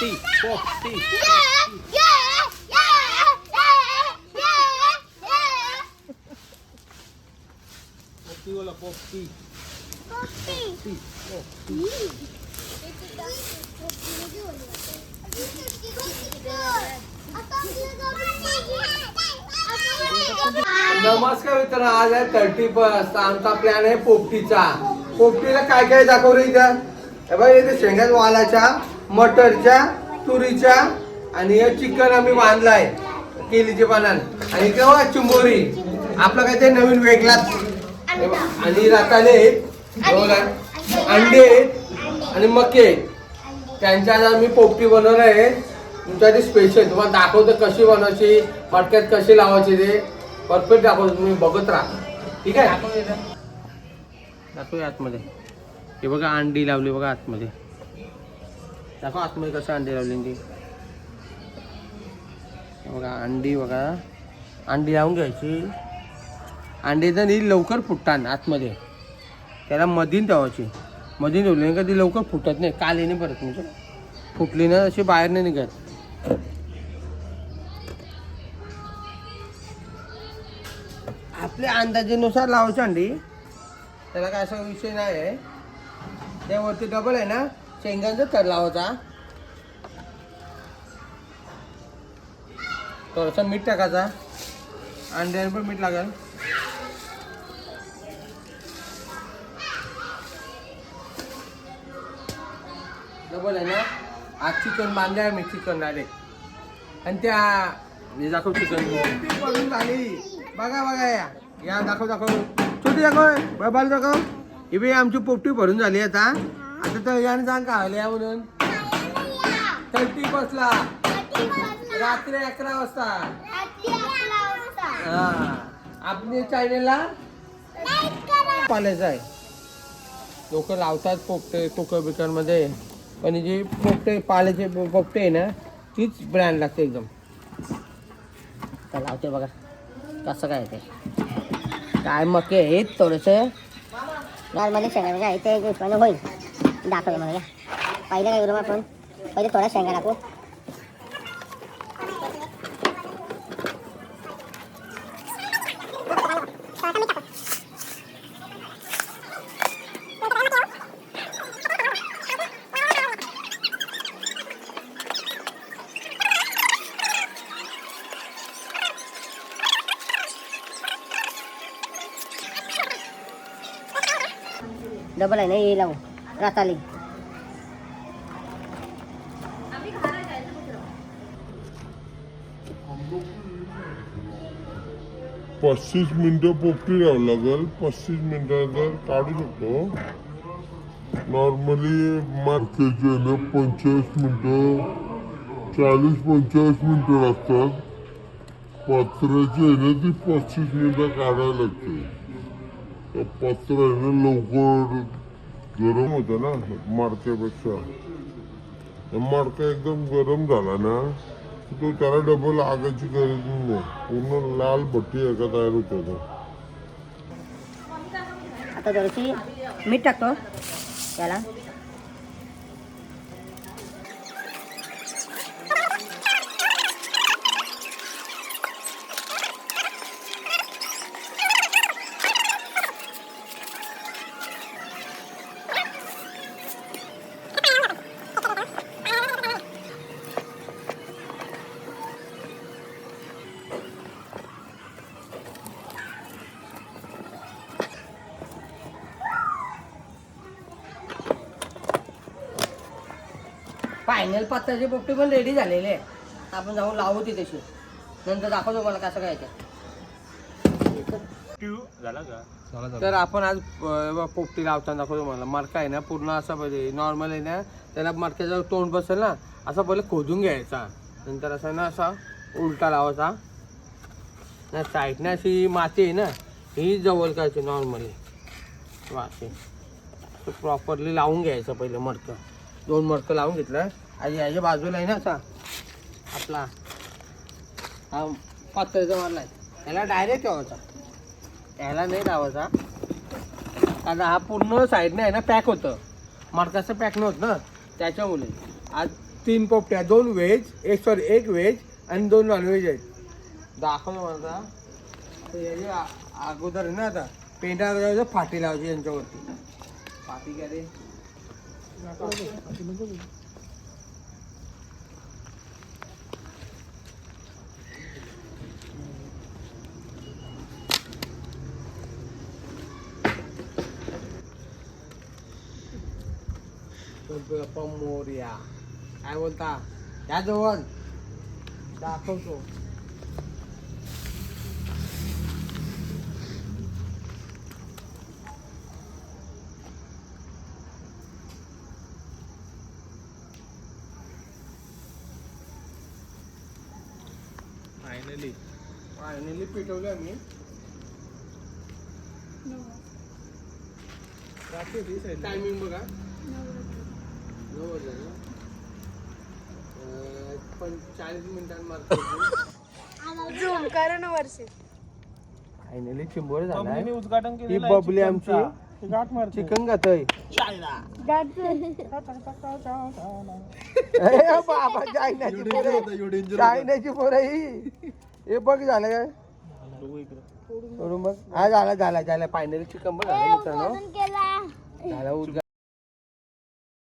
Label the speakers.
Speaker 1: T पोपटी पोपटी बोला पोपटी टी नमस्कार मित्र आज आहे थर्टी फर्स्ट आमचा प्लॅन आहे पोपटीचा. पोपटीला काय काय दाखवलं इथं? बघ इथे शेंगात वालाच्या मटरच्या तुरीच्या आणि हे चिकन आम्ही बांधलाय केलीचे पानान आणि बघा चिंबोरी. आपलं काय ते नवीन बघ, आणि बघा, अंडे आणि मके. त्यांच्या आम्ही पोपटी बनवणार आहे. तुमच्यासाठी स्पेशल तुम्हाला दाखवतो कशी बनवायची मटक्यात कशी लावायची ते. परफेक्ट दाखवतो तुम्ही बघत राहा. ठीक आहे? दाखवूया आतमध्ये. हे बघा अंडी लावली बघा आतमध्ये. दाखव आतमध्ये कसं अंडी लावली ती. बघा अंडी बघा. अंडी लावून घ्यायची. अंडी तर नी लवकर फुटतात आतमध्ये. त्याला मधीन ठेवायची. मधीन ठेवली नाही का ती लवकर फुटत नाही. काल येणे परत म्हणजे. फुटली ना अशी बाहेर नाही निघत. आपल्या अंदाजेनुसार लावायची अंडी. त्याला काय असा विषय नाही आहे त्यावरती डबल आहे ना. शेंगांचा थर होता. थोडंसं मीठ टाकायचा. अंड्याने पण मीठ लागेल. डबल आहे ना? आज चिकन बांधले आहे मी चिकन डायरेक्ट आणि त्या हे दाखव चिकन. पडून झाली बघा बघा या. या दाखव दाखव. छोटी दाखव बाबाला दाखव. ही बी आमची पोपटी भरून झाली आता. आता तर याने सांग का आले या म्हणून? थर्टी बसला. रात्री अकरा वाजता. हा. आपली चॅनेलला पाण्याचं आहे लोक लावतात पोपटे कुकर बिकरमध्ये. पण जे पोपटे पाल्याचे पोपटे आहे ना तीच ब्रँड लागते एकदम. लावते बघा. कसं काय ते. काय मके आहेत थोडंसं.
Speaker 2: नॉर्मली सगळं. काय ते होईल. दाखवलं मला पहिले काय करू मग आपण पहिले थोडा शेंगा टाकू डबल आहे ना हे लावू रताली.
Speaker 3: पस्तीस मिनिटं पोपटी राहावं लागेल. पस्तीस मिनिटानंतर काढू शकतो. नॉर्मली मार्केटचे ना पंचेचाळीस मिनिटं. चाळीस पंचेचाळीस मिनिटं लागतात. पत्र्याची आहे ना ती पस्तीस मिनिटं काढायला लागते. तर पत्र आहे ना लवकर गरम होतं ना माडक्यापेक्षा मडका एकदम गरम झाला ना तो त्याला डबल आगायची गरज नाही. पूर्ण लाल भट्टी एका तयार होत तो.
Speaker 2: आता थोडीशी मीठ टाकतो. त्याला.
Speaker 4: फायनल पत्ताचे पोपटे पण रेडी झालेले आहे. आपण जाऊन लावू ती तशी नंतर दाखवतो मला कसं काय ते.
Speaker 1: तर आपण आज पोपटी लावताना दाखवतो मला मडका आहे ना पूर्ण असा पाहिजे नॉर्मल आहे ना त्याला मडक्याचं तोंड बसेल ना असा पहिले खोदून घ्यायचा. नंतर असा ना असा उलटा लावायचा. ना साईडने अशी माती आहे ना ही जवळ करायची नॉर्मली माती. प्रॉपरली लावून घ्यायचं पहिलं मडकं दोन मडकं लावून घेतलं. आणि याच्या बाजूला आहे ना असा. आपला. हा पातळीचा मारला आहे. ह्याला डायरेक्ट लावायचा याला नाही लावायचा. कारण हा पूर्ण साईडने आहे ना पॅक होतं. मडकाचं पॅक नव्हतं ना. त्याच्यामुळे. आज तीन पोपट्या दोन व्हेज एक सॉरी एक व्हेज आणि दोन नॉनव्हेज आहेत. दाखवतो मला. अगोदर आहे ना आता. पेंटा फाटी लावायची यांच्यावरती. फाटी काय रे. मोर्या काय बोलता या जवळ दाखवतो फायनली फायनली पिटवलं मी टायमिंग बघा. नऊ अं, पण चाळीस मिनिटांनी मारतो
Speaker 5: झूम करा ना वर्षे
Speaker 1: फायनली चिंबोर झालाय
Speaker 6: उद्घाटन
Speaker 1: ही बबली आमची. चिकन ए बाबा चायनाची पोरं. चायनाची पोरं ही. हे बघ झालं काय? बघ. हा झाला झाला झाला. फायनली चिकन बघ झालं मित्रांनो. झाला उद्घाटन